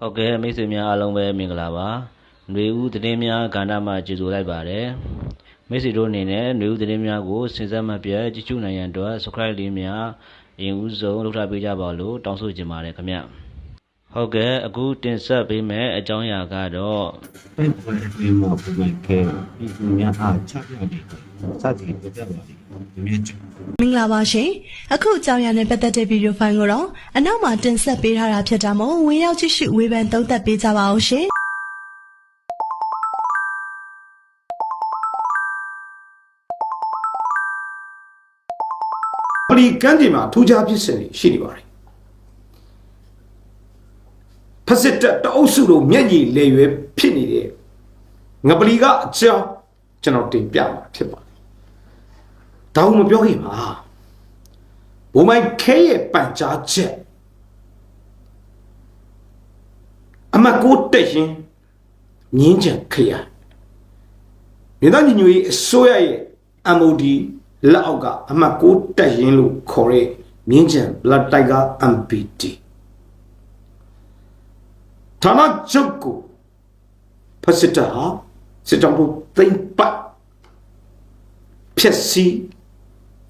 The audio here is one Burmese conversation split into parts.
ဟုတ်ကဲ့မိတ်ဆွေများအားလုံးပဲမင်္ဂလာပါຫນွေဦးသတင်းများကဏ္ဍမှာကြိုဆိုလိုက်ပါတယ်မိတ်ဆွေတို့အနေနဲ့ຫນွေဦးသတင်းများကိုစဉ်ဆက်မပြတ်ကြည့်ရှုနိုင်ရန်အတွက် subscribe လေးများအရင်ဦးဆုံးလုပ်ထားပေးကြပါလို့တောင်းဆိုချင်ပါတယ်ခင်ဗျဟုတ်ကဲ့အခုတင်ဆက်ပေးမယ့်အကြောင်းအရာကတော့ ပဲပွဲအတွင်းမှာပုံမှန်ခဲပြည်သူများအားချပြတယ်စသည်ပြပြပါလိမ့် မြေကျမင်္ဂလာပါရှင်အခုအကြောင်းအရာနဲ့ပတ်သက်တဲ့ဗီဒီယိုဖိုင်ကိုတော့အနောက်မှာတင်ဆက်ပေးထားတာဖြစ်တာမို့ဝင်ရောက်ကြည့်ရှုဝေဖန်သုံးသပ်ပေးကြပါအောင်ရှင်ပလီကန်းဒီမှာထူးခြားဖြစ်စဉ်တွေရှိနေပါတယ်ဖက်စစ်တပ်တအုပ်စုတို့မျက်ရည်လေရွယ်ဖြစ်နေတဲ့ငပလီကအကြောင်းကျွန်တော်တင်ပြမှာဖြစ်ပါတယ် ဒါမှမပြောခင်မှာဘုံမိုင်ခဲရဲ့ပန်ကြားချက်အမကိုတက်ရင်မြင်းချံခရမြေသားညီညွတ်ရေးအစိုးရရဲ့ MOD လက်အောက်ကအမတ်ကိုတက်ရင်လို့ခေါ်တဲ့မြင်းချံ Blood Tiger MPT ဌာနချုပ်ကိုဖက်စစ်တပ်ဟာစစ်တောင်းဖို့သိမ့်ပတ်ဖြက်စီ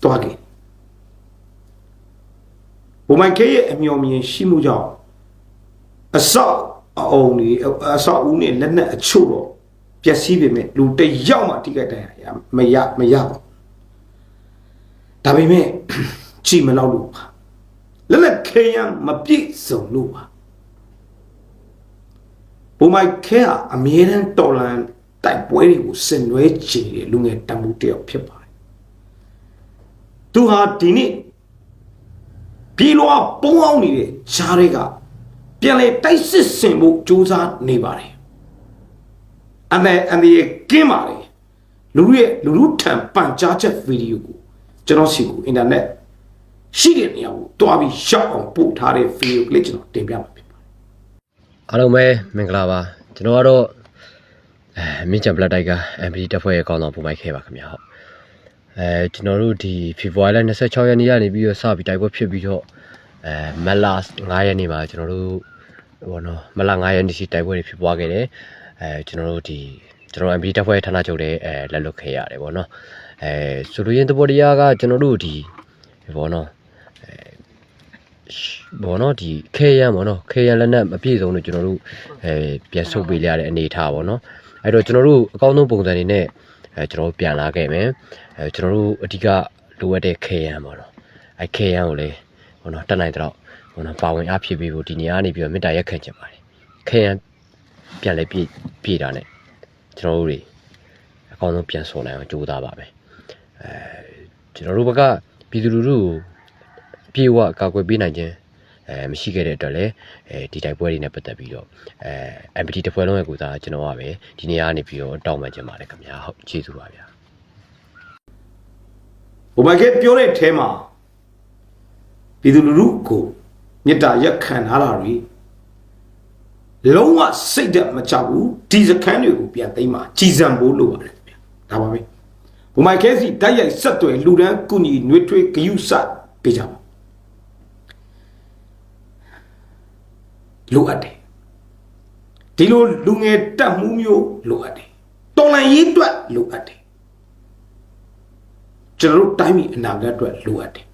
တွားခဲ့ဘုံမိုင်ခဲရဲ့အမျော်မြင်ရှိမှုကြောင့်အဆောက်အအုံတွေအဆောက်အဦနဲ့လက်နက်အချို့တော့ပျက်စီးပေမဲ့လူတစ်ယောက်မှထိခိုက်တဲ့ရမရမရပါဘူးဒါပေမဲ့ကြည်မလောက်လို့ပါလက်လက်ခဲရန်မပြည့်စုံလို့ပါဘုံမိုက်ခဲဟာအမြဲတမ်းတော်လန်တိုက်ပွဲတွေကိုဆင်နွှဲချင်တဲ့လူငယ်တမှုတစ်ယောက်ဖြစ်ပါတယ် သူဟာဒီနေ့ပြည်လောပုံအောင်နေတဲ့ဂျားတွေကပြန်လေတိုက်စစ်ဆင်ဖို့ကြိုးစားနေပါတယ်အမေအမေကင်းပါလေလူလူရဲ့လူလူထံပန်ကြားချက်ဗီဒီယိုကိုကျွန်တော်စီကိုအင်တာနက်ရှိတဲ့နေရာကိုတွားပြီးရှောက်အောင်ပို့ထားတဲ့ဗီဒီယိုကလေးကျွန်တော်တင်ပြမှာဖြစ်ပါတယ်အားလုံးပဲမင်္ဂလာပါကျွန်တော်ကတော့အဲမင်းချန်ဘလက်တိုက်က MPD တက်ဖွဲ့ရဲ့ကောင်းဆောင်ပုံမိုက်ခဲပါခင်ဗျာဟုတ် အဲကျွန်တော်တို့ဒီဖေဖော်ဝါရီလ26ရက်နေ့ကနေပြီးတော့စပြီးတိုက်ပွဲဖြစ်ပြီးတော့အဲမလာ9ရက်နေ့မှာကျွန်တော်တို့ဘောနော်မလာ9ရက်နေ့ရှိတိုက်ပွဲတွေဖြစ်ပွားခဲ့တယ်အဲကျွန်တော်တို့ဒီကျွန်တော် MPD တက်ဖွဲ့ဌာနချုပ်တဲ့အဲလက်လွတ်ခဲ့ရတယ်ဗောနော်အဲဆိုလိုရင်းသဘောတရားကကျွန်တော်တို့ဒီဘောနော်ဘောနော်ဒီခဲရန်ဘောနော်ခဲရန်လက်နက်မပြည့်စုံလို့ကျွန်တော်တို့အဲပြန်ဆုတ်ပေးရတဲ့အနေအထားဘောနော်အဲ့တော့ကျွန်တော်တို့အကောင်းဆုံးပုံစံတွေနဲ့ အဲကျွန်တော်တို့ပြန်လာခဲ့မယ်အဲကျွန်တော်တို့အဓိကလိုအပ်တဲ့ခဲရန်ဘောနော်အဲခဲရန်ကိုလေဘောနော်တက်နိုင်တော့ဘောနော်ပါဝင်အားဖြည့်ပေးဖို့ဒီနေရာကနေပြီးတော့မေတ္တာရက်ခံချင်ပါတယ်ခဲရန်ပြန်လဲပြည့်ပြည့်တာနဲ့ကျွန်တော်တို့တွေအကောင်းဆုံးပြန်ဆော်နိုင်အောင်ကြိုးစားပါမယ်အဲကျွန်တော်တို့ဘက်ကပြည်သူလူထုကိုပြေဝအကာအကွယ်ပေးနိုင်ခြင်း အဲမရှိခဲ့တဲ့အတွက်လည်းအဲဒီတိုက်ပွဲတွေနဲ့ပတ်သက်ပြီးတော့အဲ MPT တစ်ဖွဲ့လုံးရဲ့ကိုစားကျွန်တော်ကပဲဒီနေရာကနေပြီးတော့တောင်းပန်ခြင်းပါတယ်ခင်ဗျာဟုတ်ကျေးဇူးပါဗျာဘုံမိုက်ခဲပြောတဲ့အထဲမှာပြည်သူလူထုကိုမေတ္တာရက်ခံထားတာတွေလုံးဝစိတ်သက်မချဘူးဒီစခန်းတွေကိုပြန်သိမ်းမှာကြည်စံဖို့လိုပါတယ်ခင်ဗျာဒါပါပဲဘုံမိုက်ခဲစီတိုက်ရိုက်ဆက်သွယ်လူဒန်းကုညီနှွေးထွေးဂယုစပေးကြပါ လိုအပ်တယ်ဒီလိုလူငယ်တက်မှုမျိုးလိုအပ်တယ်တော်လန်ရေးအတွက်လိုအပ်တယ်ကျွန်တော်တို့တိုင်းပြည်အနာဂတ်အတွက်လိုအပ်တယ်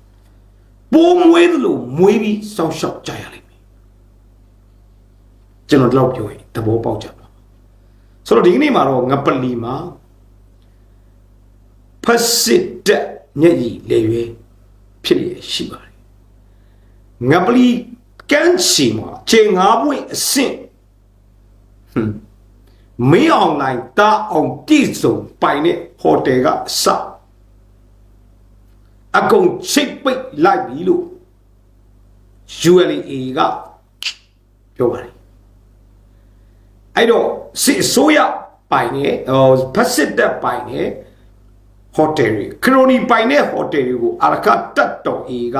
။ပိုးမွေးသလိုမွေးပြီးစောင့်ရှောက်ကြရလိမ့်မယ်။ကျွန်တော်ဒီလောက်ပြောရင်သဘောပေါက်ကြပါ။ဆိုတော့ဒီကနေ့မှာတော့ငပလီမှာဖက်စစ်တက်မျက်ရည်လေရွယ်ဖြစ်ရရှိပါတယ်။ငပလီ ကန်းချီမှာခြေငါးပွင့်အဆင့်ဟွန်းမင်းအောင်နိုင်တာအောင်ပြည့်စုံပိုင်တဲ့ဟိုတယ်ကအစအကုန်ချိတ်ပိတ်လိုက်ပြီလို့ ULA ကပြောပါတယ်အဲ့တော့စစ်အစိုးရပိုင်နေဟိုဖက်စစ်တပ်ပိုင်နေဟိုတယ်တွေခရိုနီပိုင်တဲ့ဟိုတယ်တွေကိုအာရခတက်တော် A က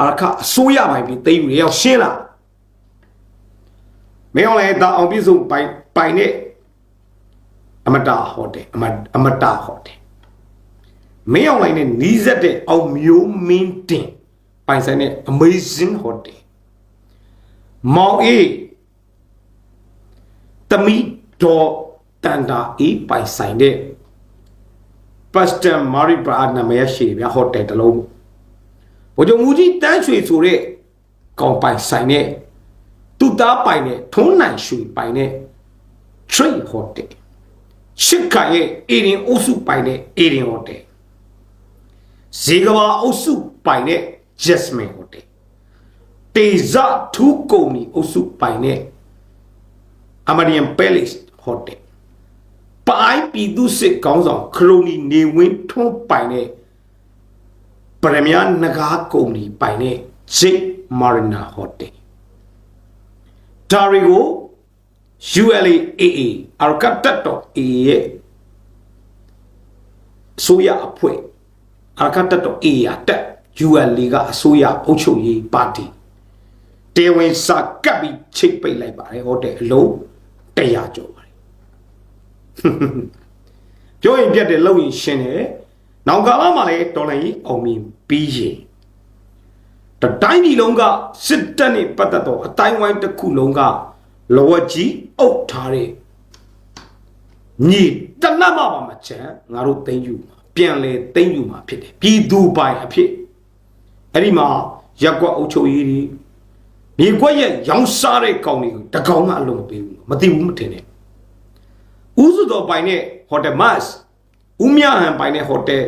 အာရခအစိုးရပိုင်ပြီးသိမ်းယူရောက်ရှင်းလာမင်းအောင်လည်းတာအောင်ပြည့်စုံပိုင်ပိုင်တဲ့အမတာဟိုတယ်အမအမတာဟိုတယ်မင်းအောင်လိုင်းနဲ့နီးစပ်တဲ့အောင်မျိုးမင်းတင်ပိုင်ဆိုင်တဲ့ Amazing Hotel မောင်အေးတမီဒေါ်တန်တာအေးပိုင်ဆိုင်တဲ့ပတ်စတန်မာရီဘရာနာမည်ရှိတယ်ဗျာဟိုတယ် တစ်လုံးဘိုးချုပ်မူကြီးတန်းရွှေဆိုတဲ့ကောင်ပိုင်ဆိုင်တဲ့သူ့သားပိုင်တဲ့ထုံးနိုင်ရွှေပိုင်တဲ့ trade hotel ရှစ်ခါရဲ့အေရင်အုပ်စုပိုင်တဲ့အေရင်ဟိုတယ်ဇေကဘာအုပ်စုပိုင်တဲ့ Jasmine Hotel တေဇထူးကုမ္ပဏီအုပ်စုပိုင်တဲ့ American Palace Hotel ပိုင်ပြည်သူစစ်ကောင်းဆောင်ခရိုနီနေဝင်းထွန်းပိုင်တဲ့ ပရမယာနဂါကုမ္ပဏီပိုင်တဲ့ Jake Marina Hotel ဒါတွေကို ULAA အရကတ်တက်တော့ AA ရဲ့အစိုးရအဖွဲ့အရကတ်တက်တော့ AA ရတက် ULA ကအစိုးရအုပ်ချုပ်ရေးပါတီတေဝင်စာကပ်ပြီးချိတ်ပိတ်လိုက်ပါတယ်ဟုတ်တယ်အလုံး100ကျော်ပါတယ်ပြောရင်ပြတ်တယ်လုံရင်ရှင်းတယ်နောက်ကာလမှာလည်းတော်လိုင်းကြီးအောင်မြင် ပြီးရင်တတိုင်းပြည်လုံးကစစ်တပ်နဲ့ပတ်သက်တော့အတိုင်းဝိုင်းတစ်ခုလုံးကလောဝကြီးအုပ်ထားတဲ့ညီတနတ်မှမမချမ်းငါတို့သိမ့်ယူမှာပြန်လေသိမ့်ယူမှာဖြစ်တယ်ပြည်သူပိုင်အဖြစ်အဲ့ဒီမှာရက်ကွက်အုပ်ချုပ်ရေးတွေမြေကွက်ရဲ့ရောင်းစားတဲ့ကောင်တွေကိုတကောင်မှအလုံးမပေးဘူးမသိဘူးမထင်နဲ့ဥစုတော်ပိုင်တဲ့ Hotel Mas ဦးမြဟန်ပိုင်တဲ့ Hotel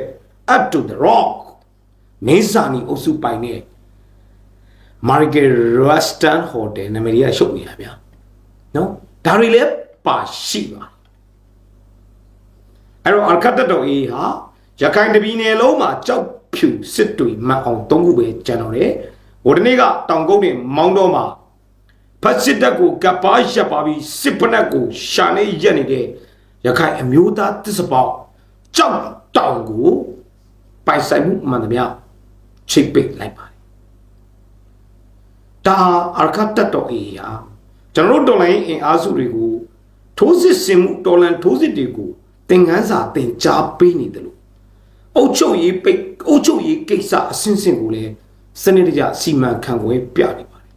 Up to the Rock မင်းစာနီအုပ်စုပိုင်တဲ့ Margaret Ruston Hotel နာမည်ကြီးကရှုပ်နေတာဗျာနော်ဒါတွေလည်းပါရှိပါအဲ့တော့အရကတ်တော်အေးဟာရခိုင်တပြည်နယ်လုံးမှာကြောက်ဖြူစစ်တွေမှတ်အောင်သုံးခုပဲကျန်တော့တယ်ဟိုတနေ့ကတောင်ကုန်းနဲ့မောင်းတော့မှာဖက်စစ်တပ်ကိုကပ်ပါရပ်ပါပြီးစစ်ဖက်နက်ကိုရှာနေရက်နေတဲ့ရခိုင်အမျိုးသားတစ္ဆပေါကြောက်တောင်ကိုပိုင်ဆိုင်မှုမှန်သမျှ ချိတ်ပိတ်လိုက်ပါတယ်ဒါအရကတ်တော်အေးဟာကျွန်တော်တို့တော်လိုင်းအင်အားစုတွေကိုထိုးစစ်ဆင်မှုတော်လန်ထိုးစစ်တွေကိုသင်ခန်းစာသင်ကြားပေးနေတယ်လို့အုတ်ချုပ်ရေးပိတ်အုတ်ချုပ်ရေးကိစ္စအဆင့်ဆင့်ကိုလည်းစနစ်တကျစီမံခန့်ခွဲပြနေပါတယ်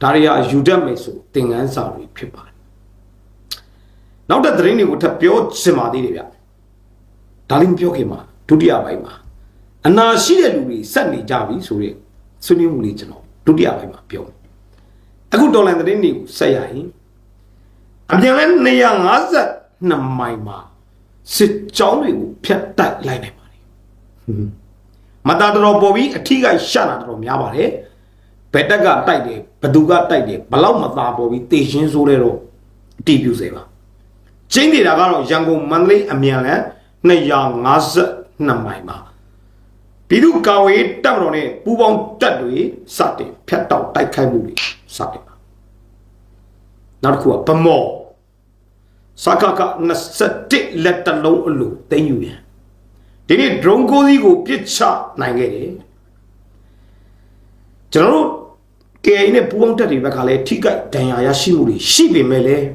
ဒါတွေကယူတတ်မယ်ဆိုသင်ခန်းစာတွေဖြစ်ပါတယ်နောက်တဲ့သတင်းတွေကိုထပ်ပြောချင်ပါသေးတယ်ဗျဒါလည်းမပြောခင်မှာဒုတိယပိုင်းမှာ အနာရှိတဲ့လူတွေစက်နေကြပြီဆိုတဲ့ဆွေးနွေးမှုလေးကျွန်တော်ဒုတိယပိုင်းမှာပြောမယ်အခုဒေါ်လာသတင်းတွေကိုဆက်ရရင်အပြန်လဲ252မိုင်မှာစစ်ကြောင်းတွေကိုဖျက်တိုက်လိုက်နိုင်ပါတယ်မတာတော်ပေါ်ပြီးအထီးကရှာတာတော်များပါတယ်ဘယ်တက်ကတိုက်တယ်ဘသူကတိုက်တယ်ဘလောက်မသားပေါ်ပြီးတေရှင်းဆိုးတဲ့တော့အတီးပြူစေပါကျင်းနေတာကတော့ရန်ကုန်မန္တလေးအမြန်လန်252မိုင်မှာ ပြည်သူ့ကာဝေးတပ်မတော်နဲ့ပူးပေါင်းတပ်တွေစတင်ဖျက်တောက်တိုက်ခိုက်မှုတွေစတင်ပါနောက်တစ်ခုကဗမော်စကက21လက်တလုံးအလိုသိမ်းယူရန်ဒီနေ့ drone ကိုစီးကိုပြစ်ချနိုင်ခဲ့တယ်ကျွန်တော်တို့ KA နဲ့ပူးပေါင်းတပ်တွေဘက်ကလည်းထိခိုက်ဒဏ်ရာရရှိမှုတွေရှိပေမဲ့လည်း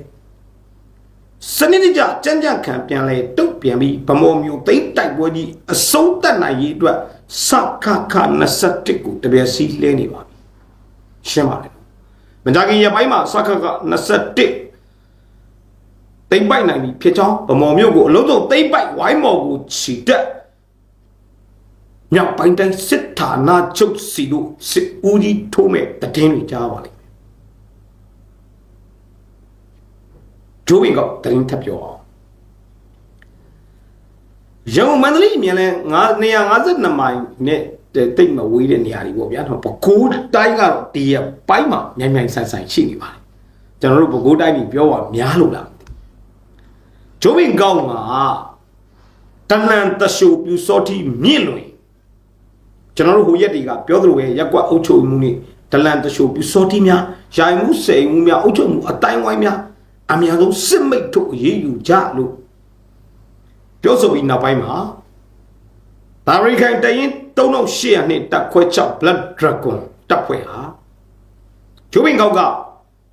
စနစ်တကျကြမ်းကြမ်းခံပြန်လဲတုတ်ပြန်ပြီးဗမော်မျိုးသိမ့်တိုက်ပွဲကြီးအဆုံးတတ်နိုင်ရေးအတွက် စခခ21ကိုတပြက်စီလဲနေပါပြီရှင်းပါတယ်မကြခင်ရပိုင်းမှာစခခ21သိမ့်ပိုက်နိုင်ပြီဖြစ်ကြောင်းဗမော်မျိုးကိုအလုံးစုံသိမ့်ပိုက်ဝိုင်းမော်ကိုခြိတက်မြောက်ပိုင်းတိုင်းစစ်ဌာနချုပ်စီတို့စစ်ဦးကြီးထိုးမဲ့တည်င်းတွေကြားပါလိမ့်မယ်ဂျိုးဘင်ကတရင်ထပ်ပြောအောင် ရန်ကုန်မန္တလေးမြန်လဲ952မိုင်နဲ့တိတ်မဝေးတဲ့နေရာတွေပေါ့ဗျာတော့ပဲခူးတိုင်းကတော့ဒီရပိုင်းမှာမြိုင်မြိုင်ဆန်ဆန်ရှိနေပါတယ်ကျွန်တော်တို့ပဲခူးတိုင်းကြီးပြောပါများလို့လားဂျိုးဘင်ကောင်းကတဏ္ဏတရှုပြူစောတိမြင့်လွင်ကျွန်တော်တို့ဟိုရက်တွေကပြောသလိုပဲရက်ကွက်အုပ်ချုပ်မှုနဲ့ဒလန်တရှုပြူစောတိများယာယမှုစေမှုများအုပ်ချုပ်မှုအတိုင်းဝိုင်းများအများဆုံးစစ်မိတ်ထုတ်အရေးယူကြလို့ ပြောဆိုပြီးနောက်ပိုင်းမှာဒါရိခိုင်တရင်3800နှစ်တက်ခွဲ6 Blood Dragon တပ်ဖွဲ့ဟာဂျိုးဘင်ကောက်က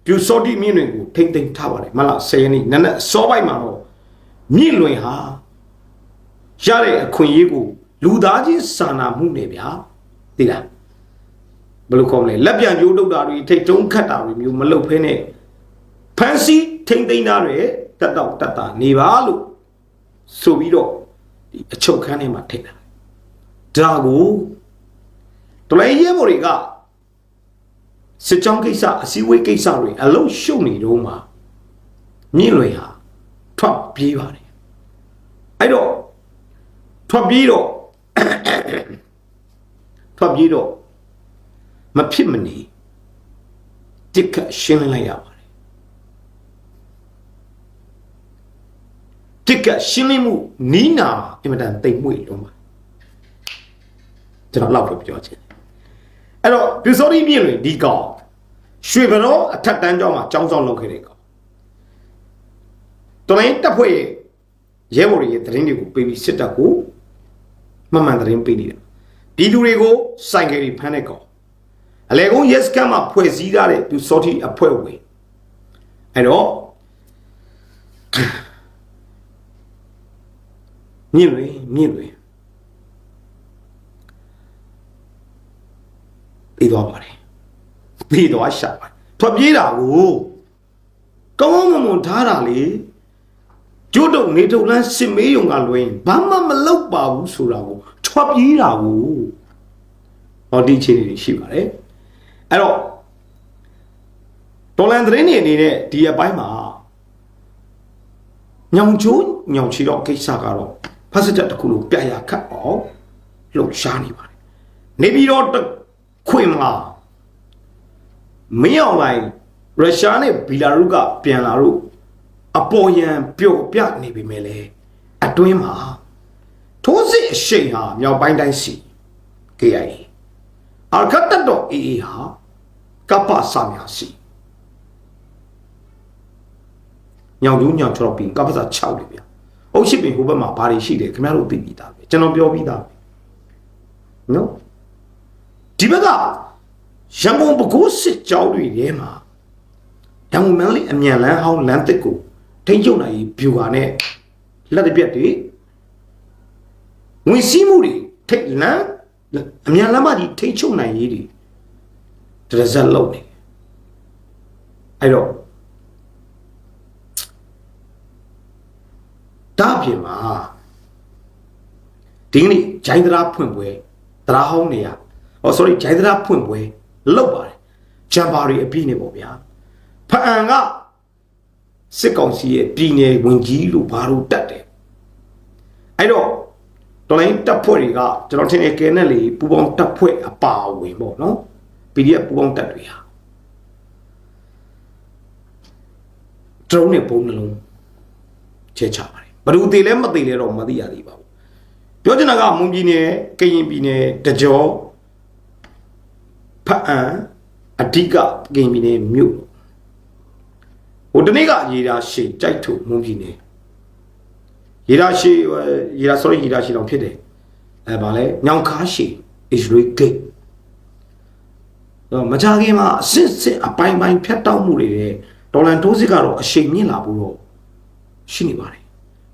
ပြူစောတိမြင့်လွင်ကိုထိမ့်သိမ်းထားပါတယ်မလား10ရက်နေ့နက်နက်စောပိုင်းမှာတော့မြင့်လွင်ဟာရတဲ့အခွင့်အရေးကိုလူသားချင်းစာနာမှုနဲ့ဗျာသိလားဘယ်လိုခေါ်မလဲလက်ပြန်ကြိုးတုပ်တာတွေထိတ်တုံးခတ်တာတွေမျိုးမလုပ်ဖဲနဲ့ဖန်စီထိမ့်သိမ်းတာတွေတက်တော့တက်တာနေပါလို့ ဆိုပြီးတော့ဒီအချုပ်ခန်းထဲမှာထည့်တာဒါကိုတော်လိုင်းရဲဘော်တွေကစစ်ကြောင်းကိစ္စအစည်းအဝေးကိစ္စတွေအလုံးရှုပ်နေတော့မှာမြင့်လွင်ဟာထွက်ပြေးပါတယ်အဲ့တော့ထွက်ပြေးတော့ထွက်ပြေးတော့မဖြစ်မနေတစ်ခတ်ရှင်းလင်းလိုက်ရပါ တယ်တစ်ခတ်ရှင်းလင်းမှုနီးနာအင်မတန်တိမ်မွေ့လုံးပါကျွန်တော်လောက်ပဲပြောချင်တယ်အဲ့တော့ပြစောတိမြင့်လွင်ဒီကောင်ရွှေဘရောအထက်တန်းကျောင်းမှာကျောင်းဆောင်လုပ်ခဲ့တဲ့ကောင်တော်လိုင်းတပ်ဖွဲ့ရဲ့ရဲဘော်တွေရဲ့သတင်းတွေကိုပေးပြီးစစ်တပ်ကိုမှန်မှန်သတင်းပေးနေတာဒီလူတွေကိုစိုင်ကယ်တွေဖမ်းတဲ့ကောင်အလေကုန်း yes ကမ်းမှာဖွဲ့စည်းထားတဲ့သူစောတိအဖွဲ့ဝင်အဲ့တော့ မြင့်လွင်မြင့်လွင်ပြီးသွားပါတယ်ပြီးသွားရှာပါတယ်ထွက်ပြေးတာကိုကောင်းကောင်းမွန်မွန်ထားတာလေကျိုးတုံနေထုတ်လန်းစင်မေးယုံကလွင်ဘာမှမလုပ်ပါဘူးဆိုတာကိုထွက်ပြေးတာကိုဟောဒီအခြေအနေတွေရှိပါတယ်အဲ့တော့ဒေါ်လန်သတင်းတွေအနေနဲ့ဒီအပိုင်းမှာညောင်ချိုးညောင်ချီတော့ကိစ္စကတော့ ဖတ်စတက်တစ်ခုလုံးပြရခတ်အောင်လှုပ်ရှားနေပါတယ်နေပြီးတော့တစ်ခွင်မှာမင်းအောင်လိုက်ရုရှားနဲ့ဘီလာရုစ်ကပြန်လာတော့အပေါ်ယံပျော့ပြနေပြီမဲ့လေအတွင်းမှာထိုးစစ်အရှိန်ဟာမြောက်ပိုင်းတိုင်းစီ KIA အာခတ်တတော့ AA ဟာကပ္ပစများစီညောင်ကျူးညောင်ချောပြီးကပ္ပစ6လေဗျာ အုတ်ရှိပင်ဟိုဘက်မှာဘာတွေရှိတယ်ခင်ဗျားတို့သိပြီးသားပဲကျွန်တော်ပြောပြီးသားပဲနော်ဒီဘက်ကရန်ကုန်ပကိုးစစ်ကြောင်းတွေထဲမှာရန်ကုန်မန်းလေးအမြန်လန်းဟောင်းလမ်းတစ်ကိုထိမ့်ကျုံနိုင်ဘျူဟာနဲ့လက်တစ်ပြက်တွေဝင်စည်းမှုတွေထိတ်လန်းအမြန်လမ်းမကြီးထိတ်ချုပ်နိုင်ရေးတွေတရဇက်လုံးနေအဲ့တော့ ဒါအပြင်မှာဒီကနေ့ဂျိုင်းဒရာဖွင့်ပွဲဒရာဟောင်းနေရဟော sorry ဂျိုင်းဒရာဖွင့်ပွဲလောက်ပါတယ်ဂျမ်ပါတွေအပြည့်နေပေါ့ဗျာဖအံကစစ်ကောင်စီရဲ့ပြည်နယ်ဝင်ကြီးလို့ဘာလို့တတ်တယ်အဲ့တော့တော်လိုင်းတပ်ဖွဲ့တွေကကျွန်တော်ထင်တယ်ကဲနဲ့လေပူပေါင်းတပ်ဖွဲ့အပါအဝင်ပေါ့နော် PDF ပူပေါင်းတပ်တွေဟာဒရုန်းနဲ့ပုံနှလုံးချဲချပါတယ် ဘယ်သူသေးလဲမသေးလဲတော့မသိရသေးပါဘူးပြောချင်တာကမွန်ပြည်နယ်ကရင်ပြည်နယ်တကြောဖအံအဓိကကရင်ပြည်နယ်မြို့ဟိုတနေ့ကရေတာရှိကြိုက်ထုမွန်ပြည်နယ်ရေတာရှိရေတာ sorry ရေတာရှိတော့ဖြစ်တယ်အဲဗာလဲညောင်ခါရှိ Israel gate တော့မကြခင်မှာအစစ်စစ်အပိုင်းပိုင်းဖြတ်တောက်မှုတွေတဲ့ဒေါ်လန်တိုးစစ်ကတော့အရှိန်မြင့်လာဖို့တော့ရှိနေပါတယ်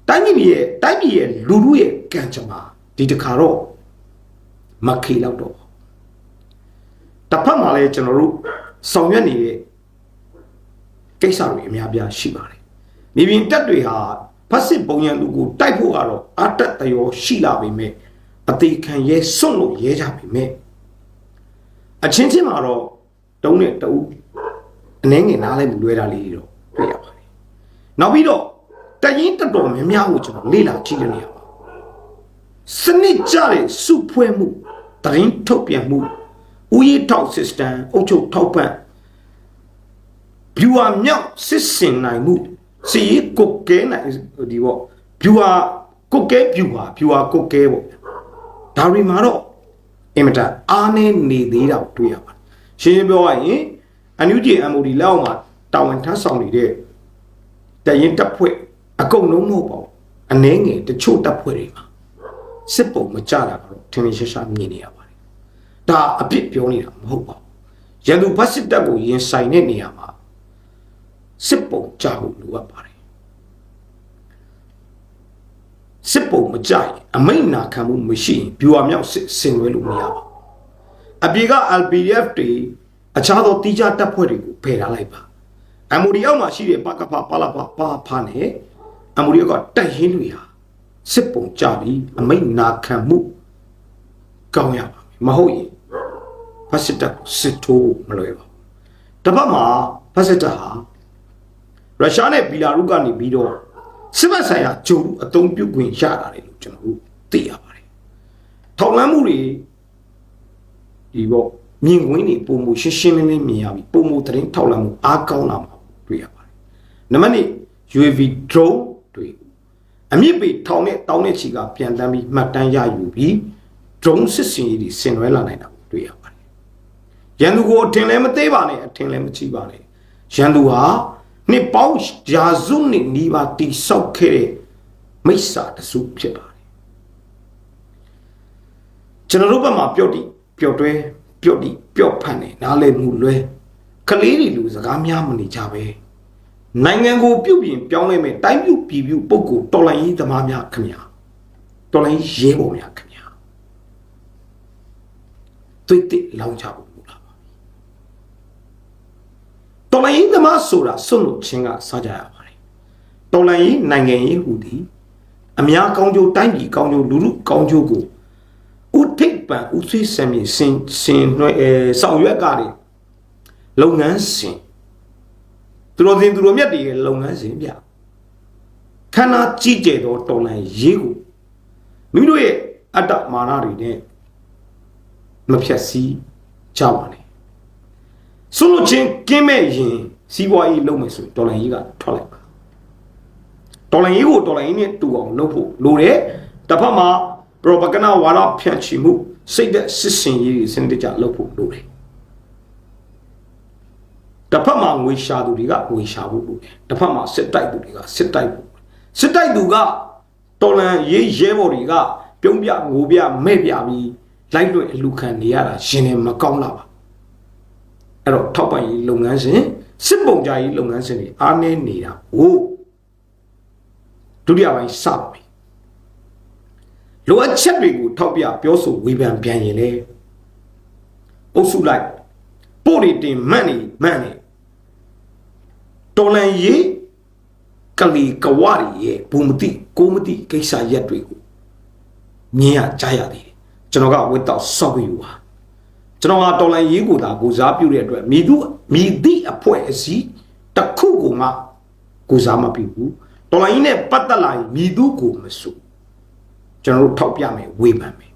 တိုင်းပြည်ရဲ့တိုင်းပြည်ရဲ့လူလူရဲ့ကံကြမ္မာဒီတခါတော့မခေလောက်တော့တစ်ဖက်မှာလည်းကျွန်တော်တို့ဆောင်ရွက်နေတဲ့ကိစ္စတွေအများပြားရှိပါတယ်မြေပြင်တက်တွေဟာဖက်စစ်ပုံရံသူကိုတိုက်ဖို့ကတော့အတက်တရောရှိလာပေမဲ့အသေးခံရဲစွန့်လို့ရဲကြပေမဲ့အချင်းချင်းမှာတော့တုံးနဲ့တူအနှဲငယ်နားလဲမှုလွဲတာလေးတွေတော့တွေ့ရပါတယ်နောက်ပြီးတော့ တရင်တက်တော်များများကိုကျွန်တော်လေ့လာကြည့်နေရပါစနစ်ကြတဲ့စုဖွဲ့မှုတရင်ထုတ်ပြန်မှုဥယျာဉ်ထောက် system အုပ်ချုပ်ထောက်ပံ့ viewer မြောက်စစ်စင်နိုင်မှုစီကိုကဲနိုင်ဒီပေါ့ viewer ကိုကဲ viewer viewer ကိုကဲပေါ့ဒါတွေမှာတော့အင်မတန်အားနေနေသေးတာတွေ့ရပါတယ်ရှင်းရှင်းပြောရရင်အန်ယူဂျီ MOD လက်အောက်မှာတာဝန်ထမ်းဆောင်နေတဲ့တရင်တပ်ဖွဲ့ အကုန်လုံးမဟုတ်ပါဘူးအနှဲငယ်တချို့တပ်ဖွဲ့တွေမှာစစ်ပုံမကြတာကတော့ထင်ထင်ရှားရှားမြင်နေရပါတယ်ဒါအပြစ်ပြောနေတာမဟုတ်ပါဘူးရန်သူဘတ်စစ်တပ်ကိုရင်ဆိုင်တဲ့နေရာမှာစစ်ပုံကြဖို့လိုအပ်ပါတယ်စစ်ပုံမကြရင်အမိတ်နာခံမှုမရှိရင်ဗျူဟာမြောက်စစ်ဆင်နွှဲလို့မရပါဘူးအပြေက LPF တွေအခြားသောတိကျတပ်ဖွဲ့တွေကိုဖယ်ထားလိုက်ပါ MOD အောက်မှာရှိတဲ့ပကဖပါလာပါပါဖာနဲ့ MOD ကတိုက်ရင်းတွေဟာစစ်ပုံကြပြီးအမိတ်နာခံမှုကောင်းရပါမယ်မဟုတ်ရင်ဖက်စစ်တပ်ကိုစစ်ထိုးမလွယ်ပါဘူးတစ်ဖက်မှာဖက်စစ်တပ်ဟာရုရှားနဲ့ဘီလာရုစ်ကနေပြီးတော့စစ်ဘက်ဆိုင်ရာဂျုံအသုံးပြုခွင့်ရတာလေလို့ကျွန်တော်တို့သိရပါတယ်ထောက်လန်းမှုတွေဒီပေါ့မြင်ကွင်းတွေပုံမှုရှင်းရှင်းလင်းလင်းမြင်ရပြီပုံမှုသတင်းထောက်လန်းမှုအားကောင်းလာမှာတွေ့ရပါတယ်နံပါတ်1 UAV drone တွေ အမြင့်ပေထောင်နဲ့တောင်းတဲ့ချီကပြန်တမ်းပြီးမှတ်တမ်းရယူပြီး drone စစ်စင်ရေးတွေဆင်နွှဲလာနိုင်တာကိုတွေ့ရပါတယ်ရန်သူကိုအထင်လည်းမသေးပါနဲ့အထင်လည်းမချိပါနဲ့ရန်သူဟာနှစ်ပေါင်းရာစုနှစ်နီးပါးတိဆောက်ခဲ့တဲ့မိစ္ဆာတစုဖြစ်ပါတယ်ကျွန်တော်တို့ဘက်မှာပျော့တိပျော့တွဲပျော့တိပျော့ဖန်နေနားလည်မှုလွဲကလေးတွေလူစကားများမနေကြပဲ နိုင်ငံကိုပြုတ်ပြင်ပြောင်းလဲမဲ့တိုင်းပြုတ်ပြည်ပြုတ်ပုဂ္ဂိုလ်တော်လိုင်းရေးသမားများခင်ဗျာတော်လိုင်းရဲဘော်များခင်ဗျာတွေ့တဲ့လောင်းချဖို့လိုလာပါပြီတော်လိုင်းရေးသမားဆိုတာစွန့်လို့ချင်းကစားကြရပါတယ်တော်လိုင်းရေးနိုင်ငံရေးဟူသည်အများကောင်းကျိုးတိုင်းပြည်ကောင်းကျိုးလူလူကောင်းကျိုးကိုဥထိပ်ပံဥသိဆံမြေစင်စင်နှွဲအဲဆောင်ရွက်ကတွေလုပ်ငန်းစဉ် သူတော်စင်သူတော်မြတ်တွေရဲ့လုပ်ငန်းစဉ်ပြခန္ဓာကြည့်ကြသောတော်လန်ရေးကိုမိမိတို့ရဲ့အတ္တမာနတွေနဲ့မဖြတ်စည်းကြပါနဲ့ဆုံးလို့ချင်းကင်းမဲ့ရင်စီးပွားရေးလုပ်မယ်ဆိုရင်တော်လန်ရေးကထွက်လိုက်ပါတော်လန်ရေးကိုတော်လန်ရေးနဲ့တူအောင်လုပ်ဖို့လိုတယ်တစ်ဖက်မှာ propaganda ဝါဒဖြန့်ချီမှုစိတ်သက်စစ်စင်ရေးတွေစနစ်တကျလုပ်ဖို့လိုတယ် တစ်ဖက်မှာငွေရှာသူတွေကငွေရှာဖို့လိုတယ်တစ်ဖက်မှာစစ်တိုက်သူတွေကစစ်တိုက်ဖို့စစ်တိုက်သူကတော်လန်ရေးရဲဘော်တွေကပြုံးပြငိုပြမဲ့ပြပြီးလိုက်လွှဲအလူခံနေရတာရှင်နေမကောင်းလာပါအဲ့တော့ထောက်ပံ့ရေးလုပ်ငန်းစဉ်စစ်ပုံကြရေးလုပ်ငန်းစဉ်တွေအားနည်းနေတာဟိုဒုတိယပိုင်းစပါပြီလိုအပ်ချက်တွေကိုထောက်ပြပြောဆိုဝေဖန်ပြန်ရင်လေအုပ်စုလိုက် ပို့တွေတင်မှတ်နေမှတ်နေတော်လန်ရေးကလီကဝရီရဲ့ဘူမတိကိုမတိကိစ္စရက်တွေကိုမြင်ရကြားရသေးတယ်ကျွန်တော်ကဝတ်တော့ဆော့ပြီးပါကျွန်တော်ကတော်လန်ရေးကိုသာကိုစားပြုတဲ့အတွက်မိသူမိသည့်အဖွဲ့အစည်းတစ်ခုကိုမှကိုစားမပြုဘူးတော်လန်ရေးနဲ့ပတ်သက်လာရင်မိသူကိုမဆို့ကျွန်တော်တို့ထောက်ပြမယ်ဝေဖန်မယ်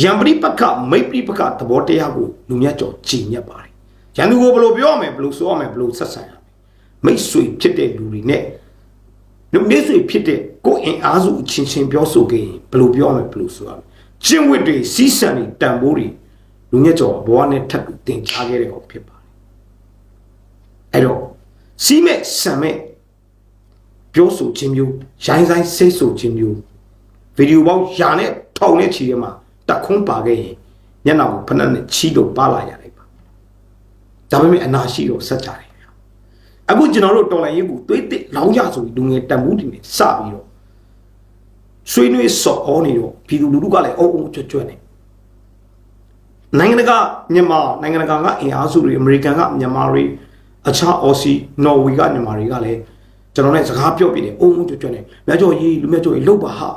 ယံပရိပက္ခမိတ်ပရိပက္ခသဘောတရားကိုလူမြတ်ကျော်ကြည်ညက်ပါတယ် ရန်သူကိုဘယ်လိုပြောရမလဲဘယ်လိုဆိုရမလဲဘယ်လိုဆက်ဆံရမလဲမိတ်ဆွေဖြစ်တဲ့လူတွေနဲ့လူမိတ်ဆွေဖြစ်တဲ့ကိုယ်အင်အားစုအချင်းချင်းပြောဆိုခဲ့ရင်ဘယ်လိုပြောရမလဲဘယ်လိုဆိုရမလဲကျင့်ဝတ်တွေစီးဆံတွေတန်ဖိုးတွေလူမြတ်ကျော်ဘဝနဲ့ထပ်ပြီးသင်ကြားခဲ့တဲ့ကောင်ဖြစ်ပါတယ်အဲ့တော့စီးမဲ့ဆံမဲ့ပြောဆိုခြင်းမျိုးရိုင်းဆိုင်ဆိတ်ဆိုခြင်းမျိုးဗီဒီယိုပေါင်းယာနဲ့ထောင်နဲ့ချီထဲမှာတက်ခွန်းပါခဲ့ရင်ညနာကိုဖက်နဲ့ချီတော့ပါလာရလိုက်ပါ ဒါပေမဲ့အနာရှိတော့ဆက်ကြတယ်ဗျာအခုကျွန်တော်တို့တော်လိုင်းရေးကိုသွေးတစ်လောင်းကြဆိုပြီးလူငယ်တန်မှုတွေနဲ့စပြီးတော့ဆွေးနွေးစော်ဩနေတော့ပြည်သူလူထုကလည်းအုံအုံကြွကြွနေနိုင်ငံတကာမြန်မာနိုင်ငံတကာကအင်အားစုတွေအမေရိကန်ကမြန်မာတွေအခြားအော်စီနော်ဝေကမြန်မာတွေကလည်းကျွန်တော်နဲ့စကားပြောပြတယ်အုံအုံကြွကြွနေမြတ်ကျော်ကြီးလူမြတ်ကျော်ကြီးလှုပ်ပါဟာ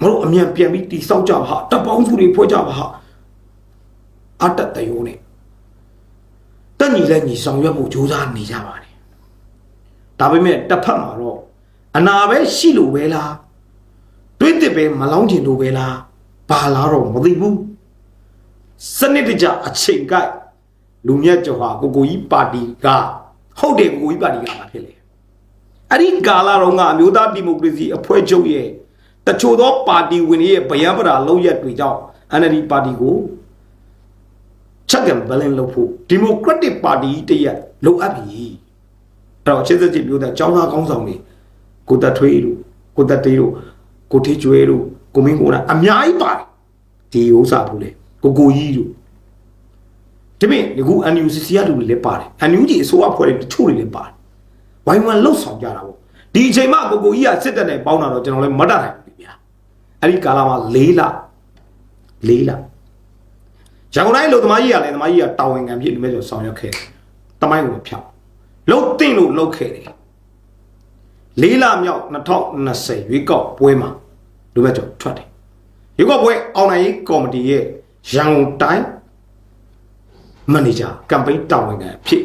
မတို့အမြန်ပြန်ပြီးတိဆောက်ကြပါဟာတပ်ပေါင်းစုတွေဖွဲ့ကြပါဟာအတ္တတယောနဲ့ တက်ညီလဲညီဆောင်ရွက်ဖို့ကြိုးစားနေကြပါတယ်ဒါပေမဲ့တစ်ဖက်မှာတော့အနာပဲရှိလို့ပဲလားတွေးတစ်ပဲမလောင်းချင်လို့ပဲလားဘာလားတော့မသိဘူးစနစ်တကျအချိန်ကိုက်လူမြတ်ကျော်ဟာကိုကိုကြီးပါတီကဟုတ်တယ်ကိုကိုကြီးပါတီကဘာဖြစ်လဲအဲ့ဒီကာလာတော့ကအမျိုးသားဒီမိုကရေစီအဖွဲ့ချုပ်ရဲ့တချို့သောပါတီဝင်တွေရဲ့ဗျံပရာလောက်ရက်တွေကြောင့် NLD ပါတီကို ချက်ကန်ဘလန်လုပ်ဖို့ဒီမိုကရက်တစ်ပါတီတရက်လုံအပ်ပြီအဲ့တော့ချက်စက်ချစ်ပြောတဲ့ចောင်းသားကောင်းဆောင်တွေကိုတထွေးတို့ကိုတတေးတို့ကိုထေးကျွဲတို့ကိုမင်းကိုနာအများကြီးပါတယ်ဒီဥစ္စာဘူးလေကိုကိုကြီးတို့ဒီပြင်ဒီခု NUCC ရလူတွေလည်းပါတယ် NUG အစိုးရဖွဲ့တဲ့တချို့တွေလည်းပါတယ်ဝိုင်းဝန်းလှုပ်ဆောင်ကြတာပေါ့ဒီအချိန်မှကိုကိုကြီးကစစ်တပ်နဲ့ပေါင်းတာတော့ကျွန်တော်လည်းမတတ်နိုင်ဘူးဗျာအဲ့ဒီကာလမှာ၄လ၄လ ရန်ကုန်တိုင်းလူသမားကြီးကလည်းသမားကြီးကတာဝန်ခံဖြစ်လူမဲ့ကျော်ဆောင်ရွက်ခဲ့တယ်တမိုင်းကိုဖြောက်လှုပ်တင်လို့လှုပ်ခဲ့တယ်လေးလမြောက်2020ရွေးကောက်ပွဲမှာလူမဲ့ကျော်ထွက်တယ်ရွေးကောက်ပွဲအောင်နိုင်ရေးကော်မတီရဲ့ရန်ကုန်တိုင်းမန်နေဂျာကမ်ပိန်းတာဝန်ခံဖြစ်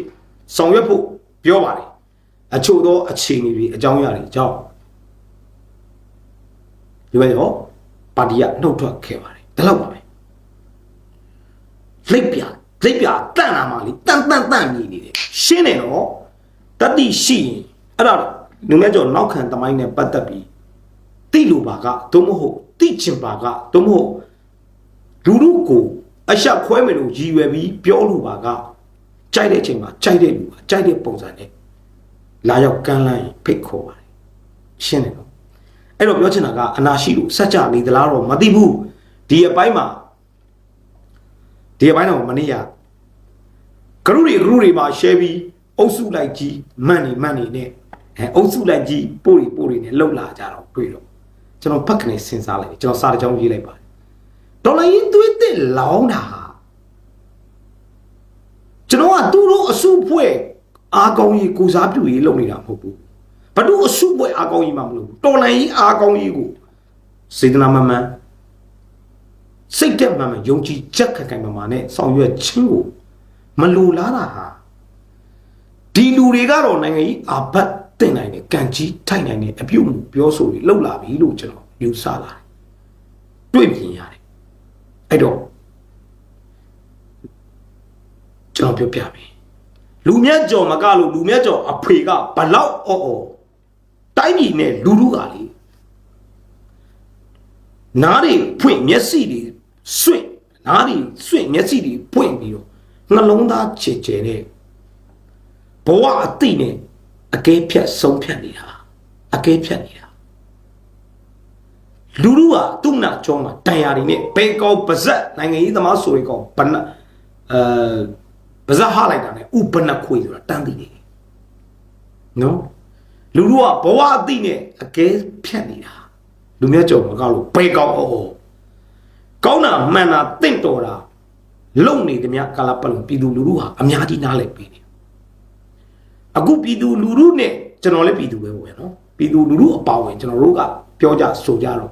ဆောင်ရွက်ဖို့ပြောပါတယ်အချို့သောအခြေအနေတွေအကြောင်းအရာတွေအကြောင်းဒီမဲ့ကျော်ပါတီကနှုတ်ထွက်ခဲ့ပါတယ်ဒါတော့ပါပဲ လိပ်ပြလိပ်ပြတန့်လာမှလေတန့်တန့်တန့်မြည်နေတယ်ရှင်းတယ်နော်တတိရှိရင်အဲ့ဒါလူမဲကျော်နောက်ခံတမိုင်းနဲ့ပတ်သက်ပြီးတိလူပါကသို့မဟုတ်တိချင်ပါကသို့မဟုတ်လူလူကိုအရှက်ခွဲမယ်လို့ရည်ရွယ်ပြီးပြောလို့ပါကကြိုက်တဲ့အချိန်မှာကြိုက်တဲ့လူကကြိုက်တဲ့ပုံစံနဲ့လာရောက်ကမ်းလှမ်းရင်ဖိတ်ခေါ်ပါတယ်ရှင်းတယ်နော်အဲ့တော့ပြောချင်တာကအနာရှိလို့စက်ကြနေသလားတော့မသိဘူးဒီအပိုင်းမှာ ဒီအပိုင်းတော့မနေ့ကဂရုတွေဂရုတွေမှာ share ပြီးအုပ်စုလိုက်ကြီးမှန်နေမှန်နေနဲ့အဲအုပ်စုလိုက်ကြီးပို့တွေပို့တွေနဲ့လှုပ်လာကြတော့တွေ့တော့ကျွန်တော်ဖက်ကနေစဉ်းစားလိုက်တယ်ကျွန်တော်စာတစ်ကြောင်းရေးလိုက်ပါတယ်ဒေါ်လာရင်သွေးတစ်လောင်းတာဟာကျွန်တော်ကသူတို့အစုဖွဲ့အားကောင်းကြီးကိုစားပြုရေးလုပ်နေတာမဟုတ်ဘူးဘလို့အစုဖွဲ့အားကောင်းကြီးမှမလုပ်ဘူးတော်လိုင်းကြီးအားကောင်းကြီးကိုစေတနာမမှန် စိတ်တက်မှန်မှန်ယုံကြည်ချက်ခိုင်ခိုင်မာမာနဲ့ဆောင်ရွက်ခြင်းကိုမလိုလားတာဟာဒီလူတွေကတော့နိုင်ငံကြီးအာဘတ်တင်နိုင်တယ်ကံကြီးထိုက်နိုင်တယ်အပြုတ်မှုပြောဆိုတွေလှုပ်လာပြီလို့ကျွန်တော်ယူဆလာတယ်တွေ့မြင်ရတယ်အဲ့တော့ကျွန်တော်ပြောပြမယ်လူမြတ်ကြော်မကလို့လူမြတ်ကြော်အဖေကဘလောက်အော်အော်တိုင်းပြည်နဲ့လူလူကလေနားတွေဖွင့်မျက်စိတွေ စွင့်နားတွေစွင့်မျက်စိတွေဖွင့်ပြီးတော့နှလုံးသားချေချေနဲ့ဘဝအသိနဲ့အကဲဖြတ်ဆုံးဖြတ်နေတာအကဲဖြတ်နေတာလူလူကသူ့နာကြောမှာတန်ရာတွေနဲ့ဘယ်ကောပါဇက်နိုင်ငံရေးသမားဆိုရင်ကောဘနအဲပါဇက်ဟာလိုက်တာနဲ့ဥပနခွေဆိုတာတန်းသိနေတယ်နော်လူလူကဘဝအသိနဲ့အကဲဖြတ်နေတာလူမျိုးကြောမကောက်လို့ဘယ်ကောအော်အော် ကောင်းတာမှန်တာတင့်တော်တာလုံနေသည်များကာလပတ်လုံးပြည်သူလူထုဟာအများကြီးနားလည်ပေးတယ်အခုပြည်သူလူထုနဲ့ကျွန်တော်လည်းပြည်သူပဲပေါ့ဗျာနော်ပြည်သူလူထုအပါဝင်ကျွန်တော်တို့ကပြောကြဆိုကြတော့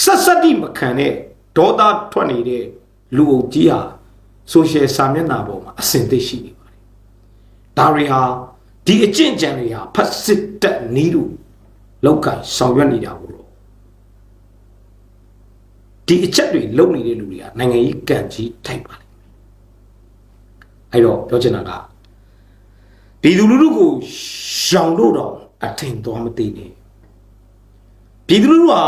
ဆက်ဆက်တိမခံတဲ့ဒေါသထွက်နေတဲ့လူအုပ်ကြီးဟာဆိုရှယ်စာမျက်နှာပေါ်မှာအစင်သိရှိနေပါတယ်ဒါတွေဟာဒီအကျင့်ကြံတွေဟာဖတ်စစ်တက်နီးတို့လောက်ကင်ဆောင်ရွက်နေတာကိုတော့ ဒီအချက်တွေလုံနေတဲ့လူတွေကနိုင်ငံရေးကံကြီးထိုက်ပါလိမ့်မယ်အဲ့တော့ပြောချင်တာကဒီလူလူလူကိုရှောင်လို့တော့အထင်သွားမသိနဲ့ပြည်သူလူထုဟာ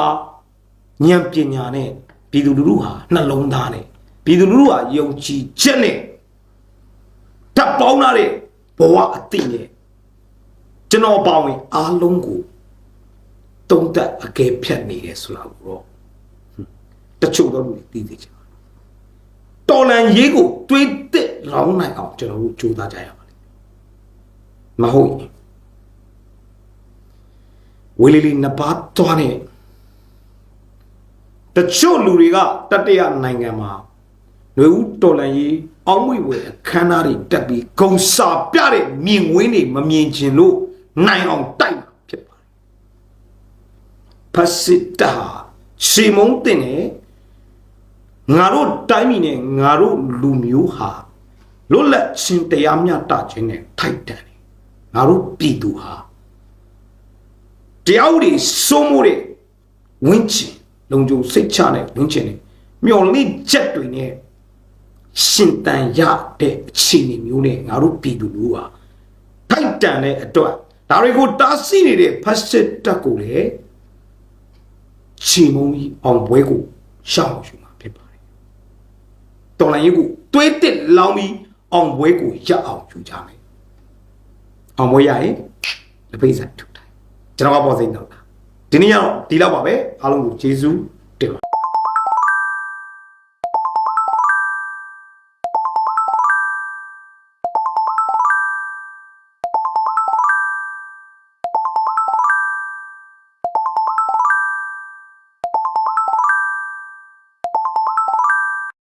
ဉာဏ်ပညာနဲ့ပြည်သူလူထုဟာနှလုံးသားနဲ့ပြည်သူလူထုဟာယုံကြည်ချက်နဲ့ဓာတ်ပေါင်းလာတဲ့ဘဝအသိနဲ့ကျွန်တော်ပါဝင်အားလုံးကိုတုံးတက်အကဲဖြတ်နေတယ်ဆိုတာကိုတော့ တချို့တော့လူတွေသိသိချင်ပါတယ်တော်လန်ရေးကိုတွေးတစ်လောင်းနိုင်အောင်ကျွန်တော်တို့ကြိုးစားကြရပါလိမ့်မဟုတ်ရင်ဝေလီလီနှစ်ပါးသွားနေတချို့လူတွေကတတရနိုင်ငံမှာຫນွေဦးတော်လန်ရေးအောင်မွေဝယ်အခမ်းအနားတွေတက်ပြီးဂုံစာပြတဲ့မြင်ဝင်းတွေမမြင်ချင်လို့နိုင်အောင်တိုက်မှာဖြစ်ပါတယ်ဖတ်စစ်တာရှေမုံတင်နေ ငါတို့တိုင်းပြည်နဲ့ငါတို့လူမျိုးဟာလွတ်လပ်ခြင်းတရားမျှတခြင်းနဲ့ထိုက်တန်တယ်ငါတို့ပြည်သူဟာတရားဥပဒေစိုးမိုးတဲ့ဝင်းချင်လုံခြုံစိတ်ချတဲ့ဝင်းချင်နဲ့မျော်လင့်ချက်တွေနဲ့ရှင်တန်ရတဲ့အခြေအနေမျိုးနဲ့ငါတို့ပြည်သူလူဟာထိုက်တန်တဲ့အတွက်ဒါတွေကိုတားဆီးနေတဲ့ဖက်စစ်တပ်ကိုလည်းချီမုံကြီးအောင်ပွဲကိုရှောင်ယူမှာဖြစ်ပါတယ်။ တော်လိုင်းရေးကိုတွေးတစ်လောင်းပြီးအောင်ပွဲကိုရအောင်ယူကြမယ်။အောင်ပွဲရရင်လက်ဖိတ်ဆိုင်ထုတ်တယ်။ကျွန်တော်ကပေါ်စိတ်တော့တာ။ဒီနေ့ကတော့ဒီလောက်ပါပဲအားလုံးကိုကျေးဇူး